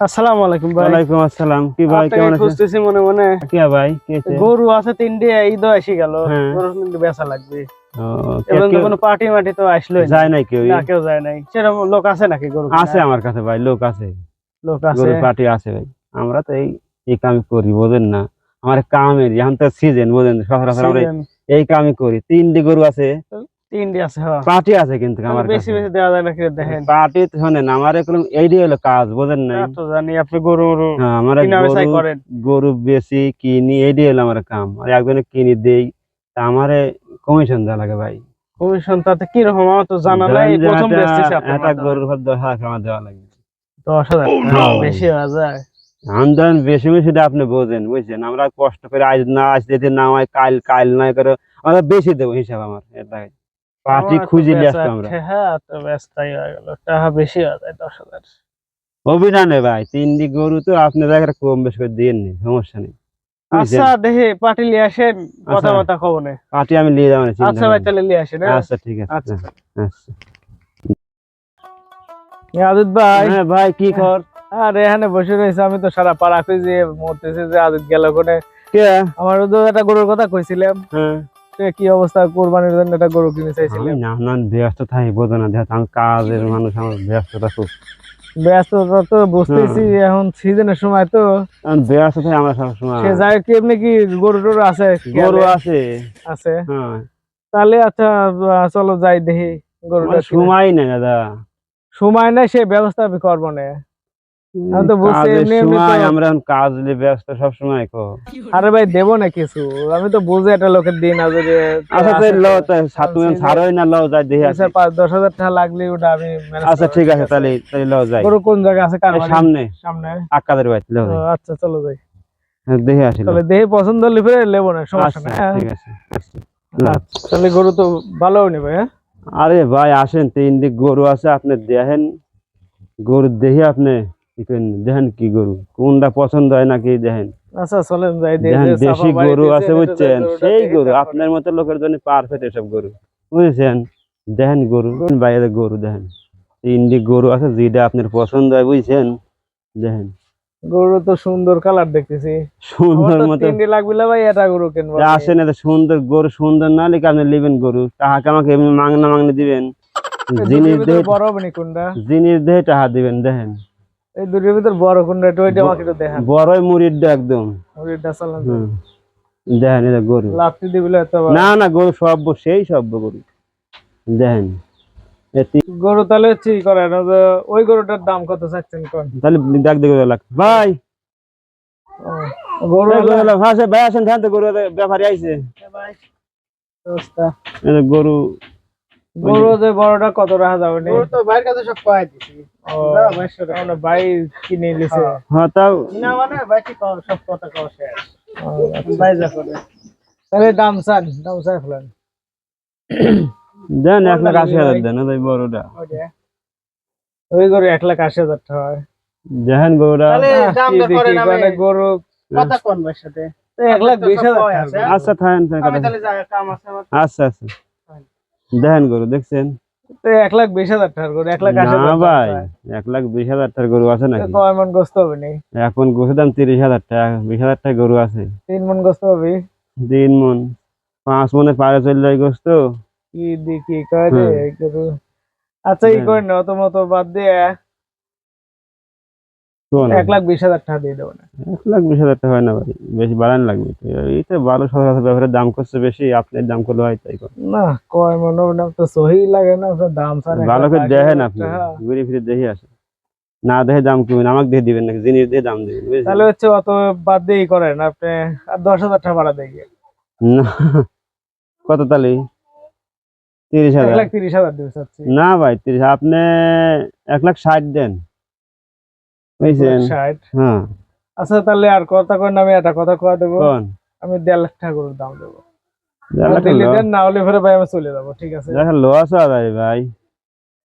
আসসালামু আলাইকুম ভাই। ওয়ালাইকুম আসসালাম। কি ভাই কেমন আছেন? খুঁজতেছি মনে মনে। কি ভাই গরু আছে তিনটে ঈদ এসে গেল। হ্যাঁ। গরু কিন্তু বেচা লাগবে। কোনো পার্টি মাটি তো আসলোই না। যায় নাই কেউ? না কেউ যায় নাই। সেরকম লোক আছে নাকি গরু আছে আমার কাছে ভাই লোক আছে। লোক আছে। গরু পার্টি আছে ভাই। আমরা তো এই এই কামই করি বোঝেন না। আমার কামের এখন তো সিজন বোঝেন সচরাচর আমরা এই কামই করি। তিনটি গরু আছে। তিনটে আছে হ্যাঁ। পার্টি আছে কিন্তু আমার বেশি বেশি দেওয়া যায় নাকি দেখেন? পার্টি শোনেন আমার এগুলো এইটাই হলো কাজ বোঝেন নাই? তো জানি আপনি গরু গরু হ্যাঁ, আমার করেন। গরু বেশি কিনি এইটাই হলো আমার কাম। আর একজনে কিনি দেই তা আমারে কমিশন দেওয়া লাগে ভাই। কমিশন তাতে কি রকম? আমার তো জানা নাই প্রথম বেচতেছি গরুর দশ হাজার আমার দেওয়া লাগে। দশ হাজার বেশি হয়ে যায়। আমদান বেশি বেশি আপনি বোঝেন বুঝছেন? আমরা কষ্ট করে আজ না আজ যদি না হয় কাল কাল না করে আমরা বেশি দেবো হিসাব আমার এটাই পার্টি খুঁজে নিয়ে আমরা। হ্যাঁ তো ব্যস্তাই হয়ে গেল। টাকা বেশি হয়ে যায় দশ হাজার। অভিধানে ভাই তিনটি গরু তো আপনি দেখা কম বেশি করে দিয়ে নি সমস্যা নেই। আচ্ছা দেখে পার্টি নিয়ে আসেন আচ্ছা। কথাবার্তা কব না পার্টি আমি নিয়ে যাব আচ্ছা ভাই তাহলে নিয়ে আসেন হ্যাঁ? আচ্ছা ঠিক আছে আচ্ছা। আচ্ছা। আদিত ভাই। হ্যাঁ ভাই কি কর আর এখানে বসে রয়েছে আমি তো সারা পাড়া খুঁজে মরতেছে যে আদিত গেল ওখানে কে? আমার তো একটা গরুর কথা কইছিলাম। হ্যাঁ। কি অবস্থা কোরবানির জন্য একটা গরু কিনে চাইছিলাম আমি নানান ব্যস্ত থাকি বোঝো না আমি কাজের মানুষ আমার ব্যস্ততা খুব। ব্যস্ততা তো বুঝতেছি এখন সিজনের সময় তো। ব্যস্ত থাকি আমরা সবসময়। সে যায় কি এমনি কি গরু টরু আছে? গরু আছে। আছে। হ্যাঁ। তাহলে আচ্ছা চলো যাই দেখি গরুটা। সময় নেই দাদা। সময় নাই সে ব্যবস্থা আমি করব না। আমরা কাজ নিয়ে ব্যস্ত সব সময় কো। আরে ভাই দেবো না কিছু। আমি তো বুঝে একটা লোকের দিন আছে যে আচ্ছা তাই তো, তাই সাত season- ছাড়োই না লও যাই দেখি আচ্ছা, পাঁচ দশ হাজার টাকা লাগলে ওটা আমি আচ্ছা ঠিক আছে তাহলে তাহলে লও যাই। গরু কোন জায়গায় আছে কার সামনে। সামনে। আক্কাদের বাড়িতে লও যাই। আচ্ছা চলো যাই। হ্যাঁ, দেখে আসি তাহলে দেহে পছন্দ হলে ফিরে লেবো না সমস্যা আচ্ছা হ্যাঁ? ঠিক আছে লও। তাহলে গরু তো ভালো নেবে হ্যাঁ? আরে ভাই আসেন তিন দিক গরু আছে আপনি দেখেন। গরু দেখি আপনি। কি দেখেন কি গরু কোনটা পছন্দ হয় নাকি দেখেন। আচ্ছা চলেন যাই দেখেন দেশি গরু আছে বুঝছেন? সেই গরু আপনার মতো লোকের জন্য পারফেক্ট এসব গরু বুঝেছেন? দেখেন গরু বাইরে গরু দেখেন? তিনটি গরু আছে যেটা আপনার পছন্দ হয় বুঝছেন? দেখেন। গরু তো সুন্দর কালার দেখতেছি। সুন্দর মতো তিনটে লাগবে না ভাই এটা গরু কিনবো আসেন এত সুন্দর গরু সুন্দর না লিখে আপনি নেবেন গরু। তাহাকে আমাকে এমনি মাংনা মাংনা দিবেন। জিনিস দেহে জিনিস দেহে টাহা দিবেন দেখেন। এই দুটোর ভিতর বড় কোনটা একটু ওইটা আমাকে একটু দেখান। বড়ই মুড়ির একদম। চালান দেখেন এটা গরু। লাফটি দিবিলে এত না না গরু সেই সব গরু। দেখেন গরু তাহলে ই করেন ওই গরুটার দাম কত চাচ্ছেন কোন? তাহলে দেখ দেখে লাগ ভাই! গরু ভাই আসেন, ভাই গরু ব্যাপারী আইছে। যে গরু গরু যে বড়টা কত রাখা যাবে নি? তো বাইরের কাছে সব পাই দিছি। আমরা ভাই কিনে নিছে। হ্যাঁ। তাও না মানে বাইকে কম- সব কথা কও শেষ। ও, আচ্ছা। যা করে। তাহলে দাম চান দাম চাই ফেলেন। দেন এক লাখ আশি হাজার দেন ওই বড়টা। ওই গরু এক লাখ আশি হাজার টাকা হয়। দেখেন গরুটা মানে গরু। কথা কোন ভাইয়ের সাথে। এক লাখ বিশ হাজার টাকা। আচ্ছা থাকেন আচ্ছা আচ্ছা। দেখেন গরু দেখছেন? এক লাখ বিশ হাজার টাকার গরু এক লাখ না টাকা ভাই এক লাখ বিশ হাজার টাকার গরু আছে নাকি? কয় মন গোস্ত হবে নি? এখন গোসের দাম তিরিশ হাজার টাকা বিশ হাজার টাকা গরু আছে। তিন মন গোস্ত হবে? তিন মন পাঁচ মনে পারে চলে যায় গোস্ত। কি দেখি কয় রে গরু? আচ্ছা ই হুম। করেন অত মতো বাদ দিয়ে এক লাখ বিশ হাজার টাকা দিয়ে দেবো না। এক লাখ বিশ হাজার টাকা হয় না ভাই বেশি বাড়ান লাগবে ব্যাপারে দাম করছে বেশি আপনার দাম করলে হয় তাই না কয় মন হবে তো সহি লাগে না আপনার দাম ভালো লাখ করে দেখেন আপনি ঘুরে ফিরে দেখে আসেন। না দেখে দাম কিনবেন আমাকে দিয়ে দিবেন নাকি জিনিস দিয়ে দাম দিবেন তাহলে হচ্ছে অত বাদ করেন আপনি আর দশ হাজার টাকা দিয়ে না কত তাহলে? তিরিশ হাজার? লাখ তিরিশ হাজার না ভাই তিরিশ আপনি এক লাখ ষাট দেন। বুঝছেন হ্যাঁ। আচ্ছা তাহলে আর কথা করেন আমি একটা কথা কয়া দেবো। আমি দেড় লাখ টাকা করে দাম দেবো। না হলে ফেরে ভাই আমি চলে যাব ঠিক আছে? দেড় লাখ লস হয় ভাই।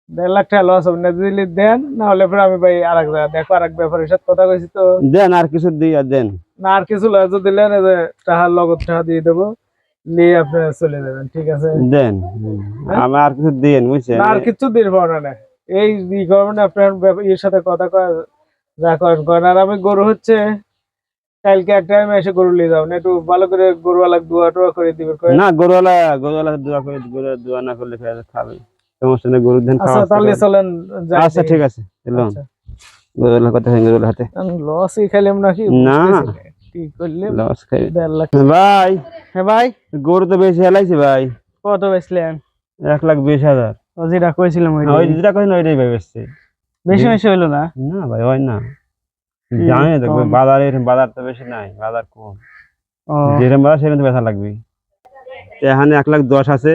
দেড় লাখ টাকা লস হবে না। দিলে দেন না হলে ফেরে আমি ভাই আর এক জায়গায় দেখো আর এক ব্যাপারের সাথে কথা কইছি তো। দেন আর কিছু দিয়ে দেন। না আর কিছু লস দিলেন এই যে টাকার লগত টাকা দিয়ে দেবো নিয়ে আপনি চলে যাবেন ঠিক আছে? দেন। হুম। আমার আর কিছু দিন বুঝছেন? আর কিছু দিন পাবো না এই আপনার ইয়ের সাথে কথা কয় যা করেন করেন আর আমি গরু হচ্ছে কালকে একটা টাইমে এসে গরু নিয়ে যাও না একটু ভালো করে গরু আলাক দোয়া টোয়া করে দিবে। না গরুওয়ালা গরুওয়ালা দোয়া করে গরু দোয়া না করলে খাবে। সমস্যা নেই গরুর ধান আচ্ছা খাওয়া তাহলে চলেন আচ্ছা ঠিক আছে এলাম আচ্ছা। গরুওয়ালা কথা হয় গরুওয়ালা হাতে। লসই খাইলাম নাকি? না। বুঝতেছি কি করলে লস খাই। ভাই। হ্যাঁ ভাই? গরু তো বেশি হেলাইছে ভাই। কত বেচলেন? এক লাখ বিশ হাজার। যেটা কইছিলাম ওই যেটা কইন ওইটাই ভাই বেশি বেশি বেশি হইল না? না ভাই হয় না। জানি তো। বাজারে বাজার তো বেশি নাই বাজার কম। যেরকম বাজার সেরকম তো বেচা লাগবে এখানে এক লাখ দশ আছে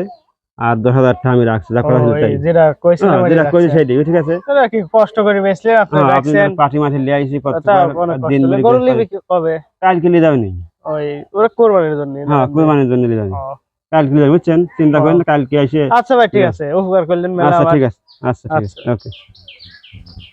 আর দশ হাজার টাকা আমি রাখছি যা করা যেটা কইছিলাম হ্যাঁ, যেটা কইছি সেটাই ঠিক আছে? কি কষ্ট করে আপনি হ্যাঁ, আপনি রাখছেন? পাটি মাটি লিয়ে আইছি কষ্ট দিন হলো। গরু কি- কবে? কালকে নিয়ে যাবেনি। ওই ওরা কোরবানির জন্য হ্যাঁ কুরবানির জন্য নিয়ে যাবেন। কালকে যাবেন, বুঝছেন? চিন্তা করেন কালকে এসে আচ্ছা ভাই ঠিক আছে উপকার করলেন মেলা আচ্ছা ঠিক আছে। আচ্ছা ঠিক আছে ওকে। Thank you.